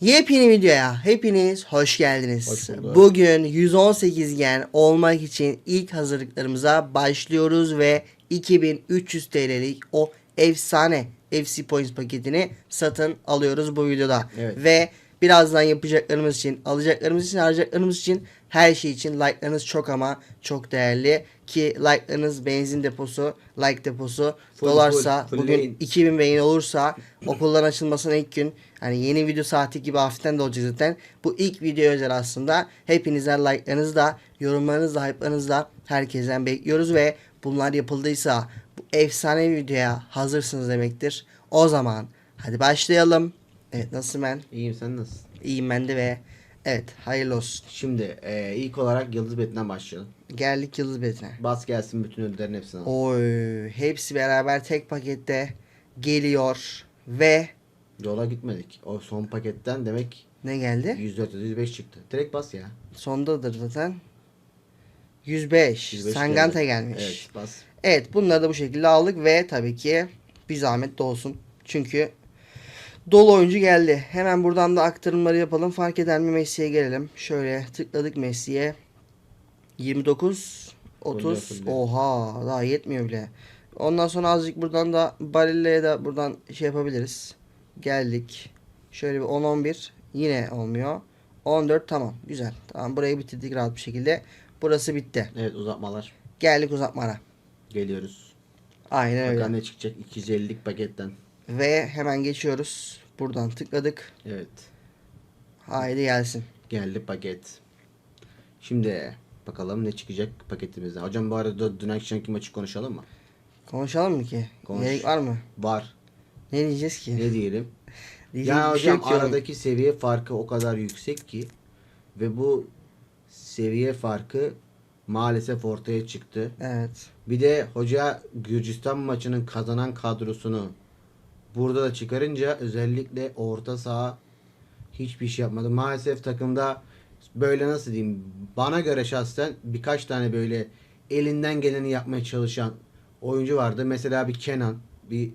Yepyeni videoya hepiniz hoş geldiniz. Hoş. Bugün 118 gen olmak için ilk hazırlıklarımıza başlıyoruz ve 2300 TL'lik o efsane FC Points paketini satın alıyoruz bu videoda. Evet. Ve birazdan yapacaklarımız için, alacaklarımız için, harcayacaklarımız için her şey için like'larınız çok ama çok değerli ki like'larınız benzin deposu, like deposu Full, dolarsa full, full bugün beyin. 2000 beyin olursa okulların açılmasına ilk gün hani yeni video saati gibi hafiften de olacak zaten. Bu ilk video özel aslında. Hepinize like'larınızı da yorumlarınızı da hype'larınızı da herkesten bekliyoruz ve bunlar yapıldıysa bu efsane videoya hazırsınız demektir. O zaman hadi başlayalım. Evet nasılsın ben? İyiyim sen nasılsın? İyiyim ben de ve evet hayırlı olsun. Şimdi e, ilk olarak Yıldız Beti'nden başlayalım. Geldik Yıldız Betine. Bas gelsin bütün ödüllerin hepsini al. Oy hepsi beraber tek pakette geliyor ve Yola gitmedik. O son paketten demek ne geldi? 104 105 çıktı. Direkt bas ya. Sondadır zaten. 105. 105 Sangante geldi. gelmiş. Evet bas. Evet bunları da bu şekilde aldık ve tabii ki bir zahmet de olsun. Çünkü dolu oyuncu geldi. Hemen buradan da aktarımları yapalım. Fark eder mi Messi'ye gelelim. Şöyle tıkladık Messi'ye. 29 30 Full full. oha daha yetmiyor bile. Ondan sonra azıcık buradan da Barilla'ya da buradan şey yapabiliriz. Geldik. Şöyle bir 10 11 yine olmuyor. 14 tamam güzel. Tamam burayı bitirdik rahat bir şekilde. Burası bitti. Evet uzatmalar. Geldik uzatmara. Geliyoruz. Aynen öyle. Bakalım ne çıkacak 250'lik paketten. Ve hemen geçiyoruz. Buradan tıkladık. Evet. Haydi gelsin. Geldi paket. Şimdi bakalım ne çıkacak paketimizde. Hocam bu arada dün akşamki maçı konuşalım mı? Konuşalım mı ki? Konuş. Gerek var mı? Var. Ne diyeceğiz ki? Ne diyelim? Ya şey hocam oğlum. aradaki seviye farkı o kadar yüksek ki ve bu seviye farkı maalesef ortaya çıktı. Evet. Bir de hoca Gürcistan maçının kazanan kadrosunu burada da çıkarınca özellikle orta saha hiçbir şey yapmadı. Maalesef takımda böyle nasıl diyeyim bana göre şahsen birkaç tane böyle elinden geleni yapmaya çalışan oyuncu vardı. Mesela bir Kenan bir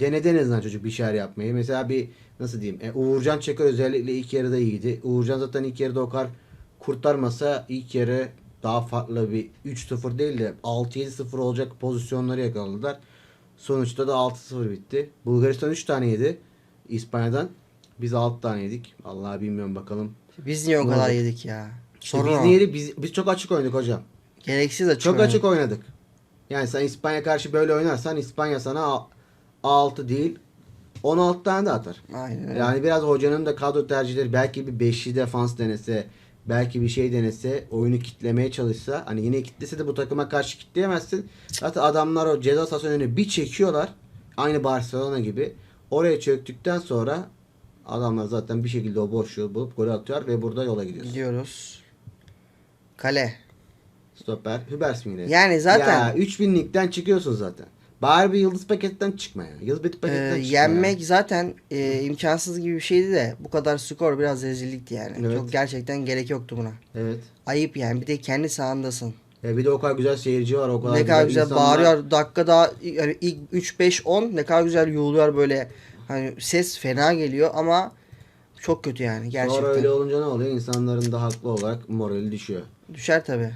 denedi en azından çocuk bir şeyler yapmayı. Mesela bir nasıl diyeyim e, Uğurcan Çakır özellikle ilk yarıda iyiydi. Uğurcan zaten ilk yarıda o kadar kurtarmasa ilk yarı daha farklı bir 3-0 değil de 6-7-0 olacak pozisyonları yakaladılar. Sonuçta da 6-0 bitti. Bulgaristan 3 tane yedi İspanya'dan. Biz 6 tane yedik. Allah bilmiyorum bakalım. Biz niye o kadar olacak? yedik ya? İşte Sorun biz o. niye yedik? Biz, biz çok açık oynadık hocam. Gereksiz açık. Çok oynadık. açık oynadık. Yani sen İspanya karşı böyle oynarsan İspanya sana 6 değil 16 tane de atar. Aynen. Yani biraz hocanın da kadro tercihleri belki bir beşli defans denese, belki bir şey denese, oyunu kitlemeye çalışsa, hani yine kitlese de bu takıma karşı kitleyemezsin. Zaten adamlar o ceza sahası önüne bir çekiyorlar. Aynı Barcelona gibi. Oraya çöktükten sonra adamlar zaten bir şekilde o boşluğu bulup gol atıyor ve burada yola gidiyorsun. Gidiyoruz. Kale. Stopper, Hübers mi yine? Yani zaten- Ya 3000'likten çıkıyorsun zaten. Bari bir yıldız paketten çıkma ya. Yıldız Ee, paketten çıkma yenmek ya. zaten e, imkansız gibi bir şeydi de bu kadar skor biraz rezillikti yani. Evet. Çok gerçekten gerek yoktu buna. Evet. Ayıp yani. Bir de kendi sahandasın. E bir de o kadar güzel seyirci var. O kadar ne kadar güzel insanlar- bağırıyor. Dakikada yani ilk 3 5 10 ne kadar güzel yuğuluyor böyle. Hani ses fena geliyor ama çok kötü yani gerçekten. Sonra öyle olunca ne oluyor? İnsanların da haklı olarak morali düşüyor. Düşer tabi.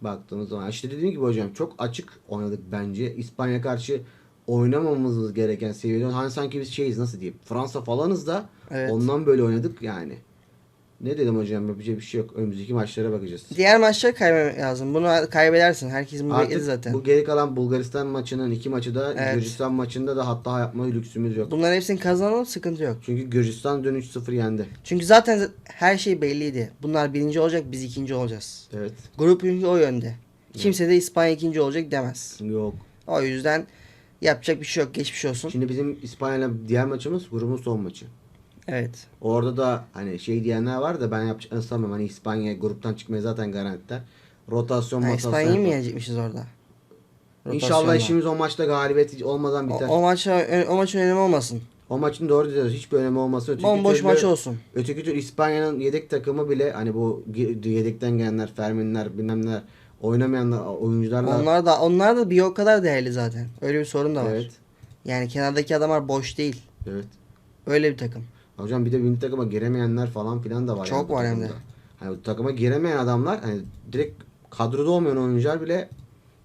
Baktığımız zaman. İşte dediğim gibi hocam çok açık oynadık bence. İspanya karşı oynamamamız gereken seviyede. Hani sanki biz şeyiz nasıl diyeyim. Fransa falanız da Evet. ondan böyle oynadık yani. Ne dedim hocam yapacak bir şey yok. Önümüzdeki maçlara bakacağız. Diğer maçları kaybemek lazım. Bunu kaybedersin. Herkes bunu bekledi Artık zaten. bu geri kalan Bulgaristan maçının iki maçı da Evet. Gürcistan maçında da hatta yapma lüksümüz yok. Bunların hepsini kazanalım sıkıntı yok. Çünkü Gürcistan dün 3-0 yendi. Çünkü zaten her şey belliydi. Bunlar birinci olacak biz ikinci olacağız. Evet. Grup çünkü o yönde. Kimse de İspanya ikinci olacak demez. Yok. O yüzden yapacak bir şey yok. Geçmiş olsun. Şimdi bizim İspanya'yla diğer maçımız grubun son maçı. Evet. Orada da hani şey diyenler var da ben yapacağını sanmıyorum. Hani İspanya gruptan çıkmayı zaten garantiler. Rotasyon Ha, rotasyon. İspanya'yı mı yenecekmişiz orada? İnşallah Rotasyonla. işimiz o maçta galibiyet olmadan O, biter. o O, maça o maçın önemi olmasın. maçın doğru diyoruz. Hiçbir önemi olmasın. Öteki Bomboş türlü- maç olsun. Öteki türlü İspanya'nın yedek takımı bile hani bu yedekten gelenler, Ferminler, bilmem neler oynamayanlar, oyuncularla Onlar da onlar da bir o kadar değerli zaten. Öyle bir sorun da var. Evet. Yani kenardaki adamlar boş değil. Evet. Öyle bir takım. Hocam bir de milli takıma giremeyenler falan filan da var. Çok yani var hem de. Hani bu takıma giremeyen adamlar hani direkt kadroda olmayan oyuncular bile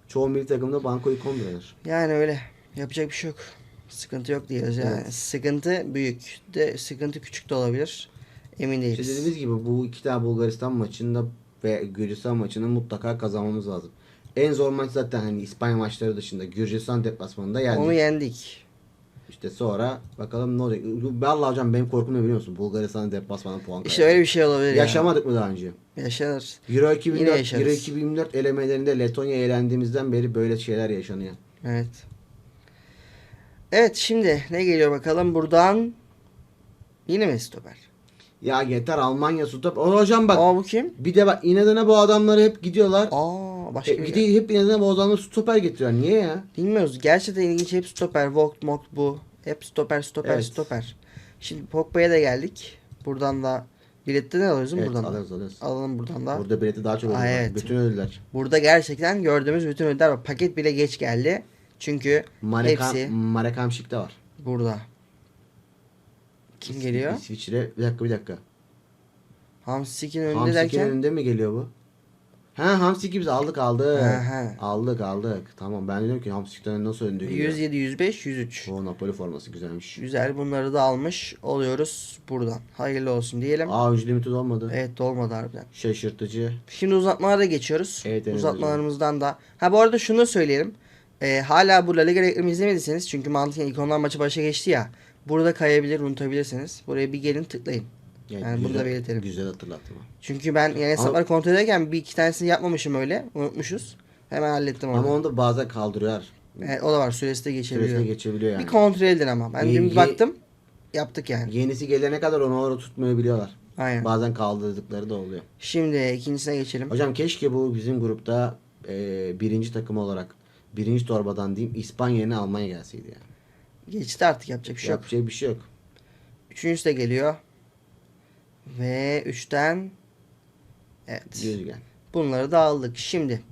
çoğu milli takımda banko konduruyor. Yani öyle. Yapacak bir şey yok. Sıkıntı yok diyoruz yani. Evet. Sıkıntı büyük de sıkıntı küçük de olabilir. Emin değiliz. İşte dediğimiz gibi bu iki tane Bulgaristan maçında ve Gürcistan maçını mutlaka kazanmamız lazım. En zor maç zaten hani İspanya maçları dışında Gürcistan deplasmanında yendik. Onu yendik. İşte sonra bakalım ne olacak. Vallahi hocam benim korkum ne biliyor musun? Bulgaristan'ın deplasmanı puan İşte öyle bir şey olabilir ya. Yaşamadık mı daha önce? Yaşanır. Euro Yine 2004, yaşarız. Euro 2024 elemelerinde Letonya eğlendiğimizden beri böyle şeyler yaşanıyor. Evet. Evet şimdi ne geliyor bakalım buradan yine mi stoper? Ya yeter Almanya stop. O hocam bak Aa bu kim? bir de bak inadına bu adamları hep gidiyorlar. Aa başka E, bir de hep inadına bu adamları stoper getiriyor. Niye ya? Bilmiyoruz. Gerçekten ilginç. Hep stoper. Vogt, Mogt bu. Hep stoper, stoper, Evet. stoper. Şimdi Pogba'ya da geldik. Buradan da bilette ne alıyoruz Evet buradan da? alıyoruz alıyoruz. Alalım buradan da. Burada bileti daha çok ödüller. evet. Bütün ödüller. Burada gerçekten gördüğümüz bütün ödüller var. Paket bile geç geldi. Çünkü Marekam, hepsi Marekamşik de var. burada. Kim geliyor? İsviçre. Bir dakika bir dakika. Hamsik'in önünde Hamsik'in derken. önünde mi geliyor bu? Ha Hamsik'i biz aldık aldık. Ha, ha. Aldık aldık. Tamam ben diyorum ki Hamsik'ten nasıl önde geliyor? 107, 105, 103. O Napoli forması güzelmiş. Güzel bunları da almış oluyoruz buradan. Hayırlı olsun diyelim. Aa oyuncu limiti olmadı. Evet olmadı harbiden. Şaşırtıcı. Şimdi uzatmalara geçiyoruz. Evet, evet, Uzatmalarımızdan da. Ha bu arada şunu söyleyelim. Ee, hala bu La Liga reklamı izlemediyseniz çünkü mantıken ikonlar maçı başa geçti ya. Burada kayabilir, unutabilirsiniz. Buraya bir gelin tıklayın. Yani bunu da belirtelim. Güzel hatırlatma. Çünkü ben yani hesapları kontrol ederken bir iki tanesini yapmamışım öyle. Unutmuşuz. Hemen hallettim onu. Ama onu da bazen kaldırıyor. Evet, o da var. Süresi de geçebiliyor. Süresine geçebiliyor yani. Bir kontrol edin ama. Ben dün baktım. Yaptık yani. Yenisi gelene kadar onu orada tutmayı biliyorlar. Aynen. Bazen kaldırdıkları da oluyor. Şimdi ikincisine geçelim. Hocam keşke bu bizim grupta e, birinci takım olarak birinci torbadan diyeyim İspanya'ya Almanya gelseydi yani. Geçti artık yapacak bir şey yok. Yapacak bir şey yok. Üçüncüsü de geliyor. Ve üçten evet. Yüzgen. Bunları da aldık. Şimdi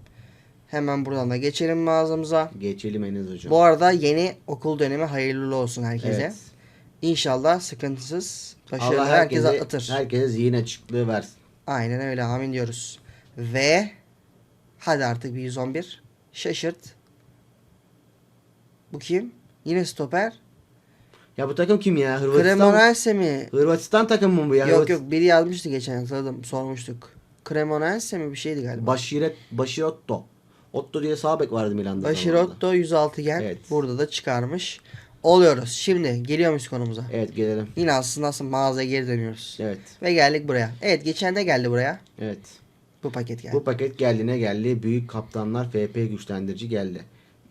hemen buradan da geçelim mağazamıza. Geçelim Enes hocam. Bu arada yeni okul dönemi hayırlı olsun herkese. Evet. İnşallah sıkıntısız başarılı Allah herkes herkese, atlatır. herkese zihin açıklığı versin. Aynen öyle amin diyoruz. Ve hadi artık bir 111 şaşırt. Bu kim? Yine stoper. Ya bu takım kim ya? Hırvatistan, Cremonense mi? Hırvatistan takımı mı bu ya? Yok Hırvat- yok biri yazmıştı geçen hatırladım sormuştuk. Cremonense mi bir şeydi galiba. Başiret, Başirotto. Otto diye sağ bek vardı Milan'da. Başirotto 106 gen Evet. burada da çıkarmış. Oluyoruz. Şimdi geliyor muyuz konumuza? Evet gelelim. Yine aslında aslında mağazaya geri dönüyoruz. Evet. Ve geldik buraya. Evet geçen de geldi buraya. Evet. Bu paket geldi. Bu paket geldiğine geldi. Büyük kaptanlar FP güçlendirici geldi.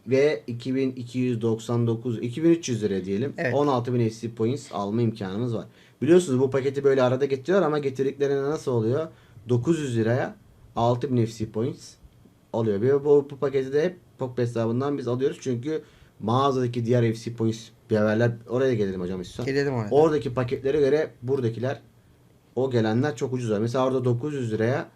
Ve 2299 2300 lira diyelim. Evet. 16000 FC points alma imkanımız var. Biliyorsunuz bu paketi böyle arada getiriyor ama getirdiklerinde nasıl oluyor? 900 liraya 6000 FC points oluyor. Ve bu, bu paketi de hep POP hesabından biz alıyoruz. Çünkü mağazadaki diğer FC points haberler oraya gelelim hocam istiyorsan. Gelelim oraya. Oradaki paketlere göre buradakiler o gelenler çok ucuz. Mesela orada 900 liraya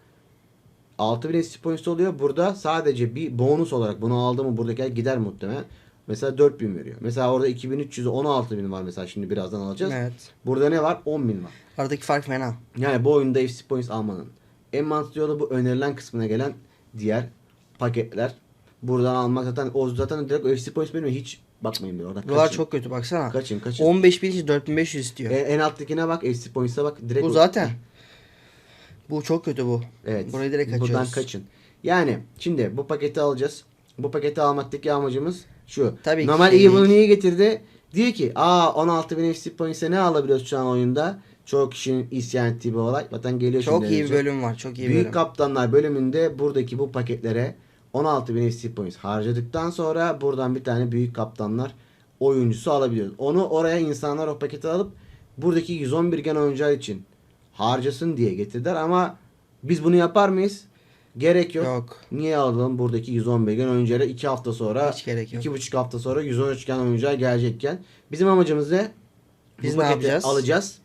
6000 FC points oluyor. Burada sadece bir bonus olarak bunu aldı mı buradakiler gider muhtemelen. Mesela 4000 veriyor. Mesela orada 2300'e 16000 var mesela şimdi birazdan alacağız. Evet. Burada ne var? 10000 var. Aradaki fark fena. Yani bu oyunda FC points almanın en mantıklı yolu bu önerilen kısmına gelen diğer paketler. Buradan almak zaten o zaten direkt FC points benim hiç bakmayın bir orada. Buralar Kaçın. çok kötü baksana. Kaçın kaçın. 15 bin için 4500 istiyor. En, en alttakine bak FC points'e bak direkt bu o- zaten. Bu çok kötü bu. Evet. Burayı direkt kaçıyoruz. Buradan kaçın. Yani şimdi bu paketi alacağız. Bu paketi almaktaki amacımız şu. Tabii ki Normal iyi bunu değil. niye getirdi? Diyor ki aa 16.000 FC points'e ne alabiliyoruz şu an oyunda? Çoğu kişinin isyan ettiği bir olay. Zaten geliyor Çok şimdi. iyi bir önce. bölüm var. Çok iyi bir Büyük bölüm. Kaptanlar bölümünde buradaki bu paketlere 16.000 FC points harcadıktan sonra buradan bir tane büyük kaptanlar oyuncusu alabiliyoruz. Onu oraya insanlar o paketi alıp buradaki 111 gen oyuncular için harcasın diye getirdiler ama biz bunu yapar mıyız? Gerek yok. Yok. Niye alalım buradaki 111 gen oyuncuları 2 hafta sonra Hiç gerek yok. 2,5 hafta sonra 113 gen oyuncular gelecekken bizim amacımız ne? Biz Bu ne yapacağız? Alacağız.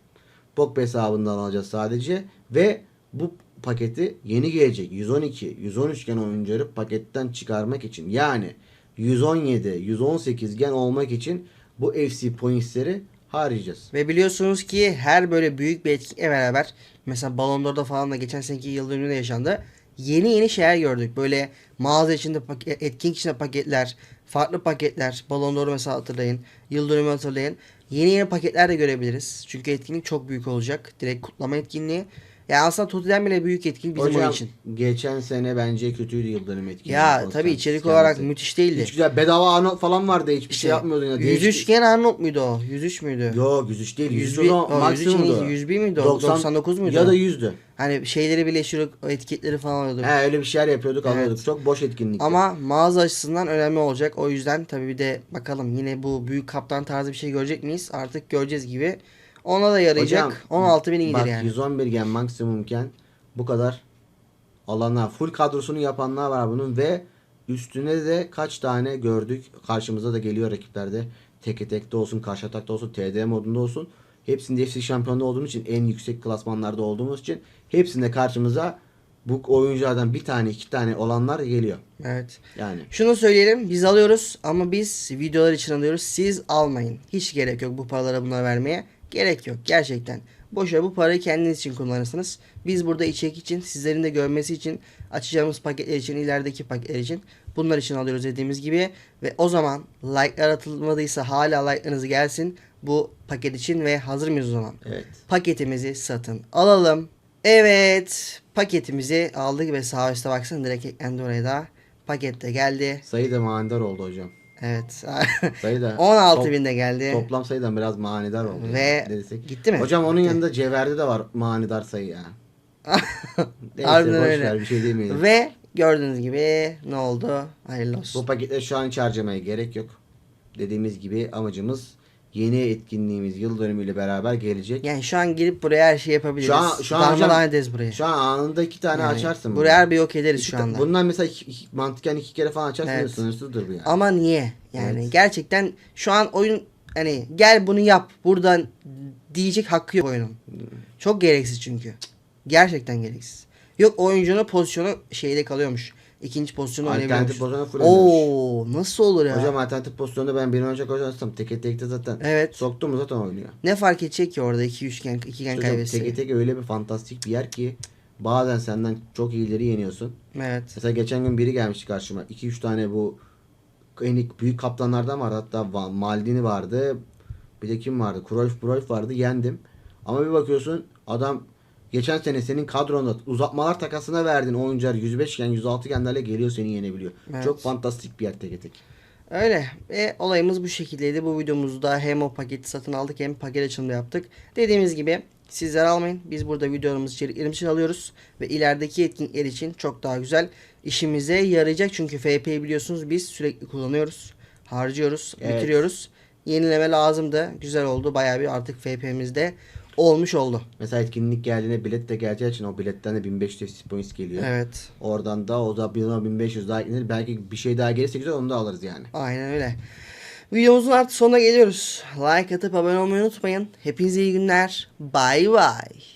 Pogba hesabından alacağız sadece ve bu paketi yeni gelecek 112, 113 gen oyuncuları paketten çıkarmak için yani 117, 118 gen olmak için bu FC points'leri harcayacağız. Ve biliyorsunuz ki her böyle büyük bir etkinlikle beraber mesela Ballon d'Or'da falan da geçen seneki yıl dönümünde yaşandı. Yeni yeni şeyler gördük. Böyle mağaza içinde paket, etkinlik içinde paketler, farklı paketler. Ballon d'Or'u mesela hatırlayın. Yıl dönümü hatırlayın. Yeni yeni paketler de görebiliriz. Çünkü etkinlik çok büyük olacak. Direkt kutlama etkinliği. Yani aslında Toti'den bile büyük etkinlik bizim Hocam oyun için. geçen sene bence kötüydü yıl dönümü etkinliği. Ya tabii içerik olarak müthiş değildi. Hiç güzel bedava anı falan vardı hiçbir şey yapmıyordun ya. 103 gen Arnold muydu o? 103 müydü? Yok 103 değil. 100 101 o o, 103 en maksimumdu. iyisi, 101 miydi o? 99 muydu Ya da 100'dü. Hani şeyleri birleştiriyorduk, o etiketleri falan alıyorduk. He öyle bir şeyler yapıyorduk Evet. alıyorduk. Çok boş etkinlikti. Ama mağaza açısından önemli olacak. O yüzden tabii bir de bakalım yine bu büyük kaptan tarzı bir şey görecek miyiz? Artık göreceğiz gibi. Ona da yarayacak. Hocam, 16 bin iyidir bak, yani. 111 gen maksimumken bu kadar alanlar full kadrosunu yapanlar var bunun ve üstüne de kaç tane gördük karşımıza da geliyor rakiplerde teke tekte olsun karşı atakta olsun TD modunda olsun hepsinde FC şampiyonda olduğumuz için en yüksek klasmanlarda olduğumuz için hepsinde karşımıza bu oyunculardan bir tane iki tane olanlar geliyor. Evet. Yani Şunu söyleyelim. Biz alıyoruz ama biz videolar için alıyoruz. Siz almayın. Hiç gerek yok bu paralara bunları vermeye. Gerek yok gerçekten. Boşa bu parayı kendiniz için kullanırsınız. Biz burada içerik için, sizlerin de görmesi için, açacağımız paketler için, ilerideki paketler için bunlar için alıyoruz dediğimiz gibi. Ve o zaman like'lar atılmadıysa hala like'larınız gelsin bu paket için ve hazır mıyız o zaman? evet. paketimizi satın alalım. Evet paketimizi aldık ve sağ üstte baksana direkt eklendi oraya da. Paket de geldi. Sayı da manidar oldu hocam. Evet. Sayı da 16 top- bin de geldi. Toplam sayıdan biraz manidar oldu. Ve yani, gitti mi? Hocam onun Gitti. yanında Cevher'de de var manidar sayı ya. Neyse Harbiden öyle. ver bir şey demeyelim. Ve gördüğünüz gibi ne oldu? Hayırlı olsun. Bu paketleri şu an hiç harcamaya gerek yok. Dediğimiz gibi amacımız yeni etkinliğimiz yıl dönümüyle beraber gelecek. Yani şu an girip buraya her şey yapabiliriz. Şu an- şu an hocam- ederiz burayı. Şu an anında iki tane Yani açarsın. Buraya harbi yok ederiz İki şu anda. Bundan mesela iki, iki- mantıken iki kere falan açarsın Evet. sınırsızdır bu yani. Ama niye? Yani Evet. gerçekten şu an oyun hani gel bunu yap buradan diyecek hakkı yok oyunun. Çok gereksiz çünkü. Gerçekten gereksiz. Yok oyuncunun pozisyonu şeyde kalıyormuş. İkinci pozisyonu Alternatif oynayabiliyormuş. pozisyona full. Oo nasıl olur ya? Hocam alternatif pozisyonda ben bir önce oynarsam teke tekte zaten Evet. soktum mu zaten oynuyor. Ne fark edecek ki orada iki üçgen ikigen Hocam kaybetse? teke tek öyle bir fantastik bir yer ki bazen senden çok iyileri yeniyorsun. Evet. Mesela geçen gün biri gelmişti karşıma. 2-3 tane bu en büyük kaptanlardan vardı. Hatta Maldini vardı. Bir de kim vardı? Cruyff, Cruyff vardı. Yendim. Ama bir bakıyorsun adam geçen sene senin kadronda uzatmalar takasına verdin oyuncular 105 gen 106 genlerle geliyor seni yenebiliyor. Evet. Çok fantastik bir yer tek tek. Öyle. Ve olayımız bu şekildeydi. Bu videomuzda hem o paketi satın aldık hem paket açılımı yaptık. Dediğimiz gibi sizler almayın. Biz burada videolarımızı içeriklerimiz için alıyoruz. Ve ilerideki etkinlikler için çok daha güzel işimize yarayacak. Çünkü FP'yi biliyorsunuz biz sürekli kullanıyoruz. Harcıyoruz. Evet. Bitiriyoruz. Yenileme lazımdı. Güzel oldu. Bayağı bir artık FP'mizde olmuş oldu. Mesela etkinlik geldiğinde bilet de geleceği için o biletten de 1500 FC points geliyor. Evet. Oradan da o da 1500 daha eklenir. Belki bir şey daha gelirse güzel onu da alırız yani. Aynen öyle. Videomuzun artık sonuna geliyoruz. Like atıp abone olmayı unutmayın. Hepinize iyi günler. Bay bay.